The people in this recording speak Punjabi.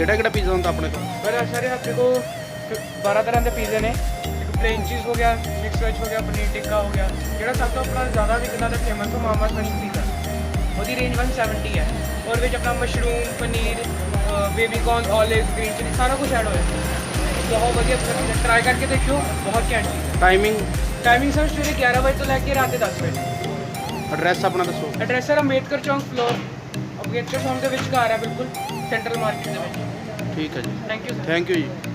ਕਿਹੜਾ ਕਿਹੜਾ ਪੀਜ਼ਾ ਹੁੰਦਾ ਆਪਣੇ ਕੋਲ पर सर अपने को बारह तरह के पिज़्ज़े ने एक प्लेन चीज़ हो गया मिक्स वेज हो गया पनीर टिक्का हो गया ਜਿਹੜਾ ਸਭ ਤੋਂ ਆਪਣਾ ਜ਼ਿਆਦਾ ਵਿਕਦਾ ਤੇ ਫੇਮਸ ਹੈ ਮਾਮਾ ਸਪੈਸ਼ਲ ਪੀਜ਼ਾ ਉਹਦੀ ਰੇਂਜ 170 ਹੈ ਔਰ ਵਿੱਚ ਆਪਣਾ mushroom paneer baby corn olive green chili ਸਾਰਾ ਕੁਝ ਐਡ ਹੋਇਆ ਬਹੁਤ ਵਧੀਆ ਟਰਾਈ ਕਰਕੇ ਦੇਖਿਓ ਬਹੁਤ ਘੈਂਟ ਚੀਜ਼ ਹੈ ਟਾਈਮਿੰਗ ਟਾਈਮਿੰਗ ਸਰ ਸਵੇਰੇ 11 ਵਜੇ ਤੋਂ ਲੈ ਕੇ ਰਾਤ ਦੇ 10 ਵਜੇ ਐਡਰੈਸ ਆਪਣਾ ਦੱਸੋ ਐਡਰੈਸ ਹੈ ਅੰਬੇਦਕਰ ਚੌਂਕ ਫਲੋਰ ਅੰਬੇਦਕਰ ਚੌਂਕ ਦੇ ਵਿੱਚ ਘਰ ਹੈ ਬਿਲਕੁਲ ਸੈਂਟਰਲ ਮਾਰਕੀਟ ਦੇ ਵਿੱਚ। ਠੀਕ ਹੈ ਜੀ। Thank you sir thank you ਜੀ।